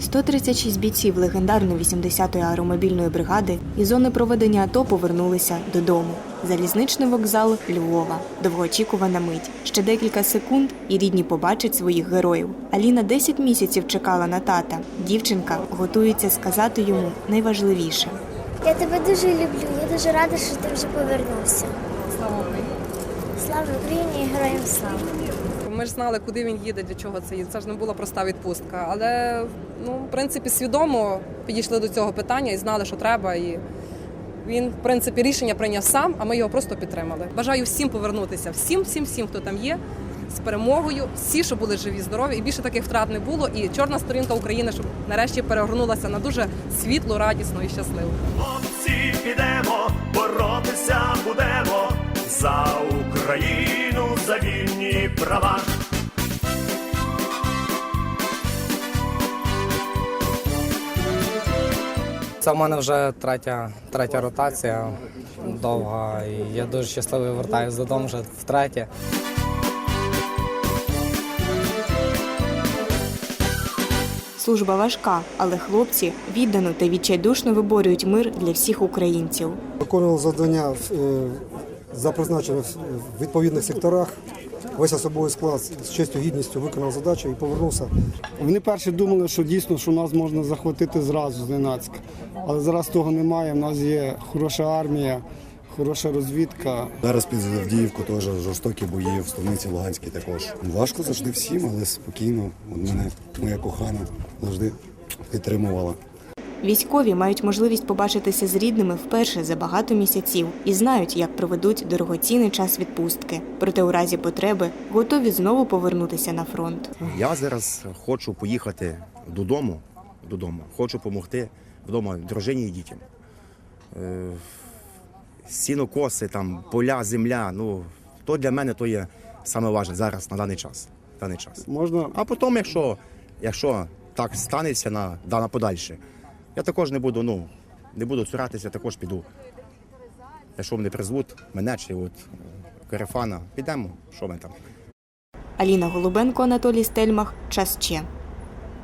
136 бійців легендарної 80-ї аеромобільної бригади із зони проведення АТО повернулися додому. Залізничний вокзал Львова. Довгоочікувана мить. Ще декілька секунд і рідні побачать своїх героїв. Аліна 10 місяців чекала на тата. Дівчинка готується сказати йому найважливіше. Я тебе дуже люблю. Я дуже рада, що ти вже повернувся. Слава Україні. Слава Україні і героям слава! Ми ж знали, куди він їде, для чого це їде. Це ж не була проста відпустка. Але ну, в принципі, свідомо підійшли до цього питання і знали, що треба. І він, в принципі, рішення прийняв сам, а ми його просто підтримали. Бажаю всім повернутися, всім, всім, всім, хто там є, з перемогою, всі, щоб були живі, здорові, і більше таких втрат не було. І чорна сторінка України, щоб нарешті перегорнулася на дуже світлу, радісну і щасливу. Хлопці підемо, боротися будемо за Україну, за вільні права. Це в мене вже третя, третя ротація довга, і я дуже щасливий вертаюся додому вже втретє. Служба важка, але хлопці віддано та відчайдушно виборюють мир для всіх українців. Виконував завдання е, за призначенням в відповідних секторах. Весь особовий склад з честю гідністю виконав задачу і повернувся. Вони перші думали, що дійсно що нас можна захватити зразу зненацька. Але зараз того немає. У нас є хороша армія, хороша розвідка. Зараз під Авдіївку теж жорстокі бої в столиці Луганській також. Важко завжди всім, але спокійно. От мене моя кохана завжди підтримувала. Військові мають можливість побачитися з рідними вперше за багато місяців і знають, як проведуть дорогоцінний час відпустки. Проте у разі потреби готові знову повернутися на фронт. Я зараз хочу поїхати додому, додому. хочу допомогти вдома дружині і дітям. Е, Сінокоси, там, поля, земля. Ну, то для мене то є саме важне зараз на даний час. Даний час. Можна А потім, якщо, якщо так станеться на, да, на подальше, я також не буду, ну, не буду цуратися, також піду. Якщо мене призвуть, мене чи от е, Карифана, підемо, що ми там. Аліна Голубенко, Анатолій Стельмах. Час Че.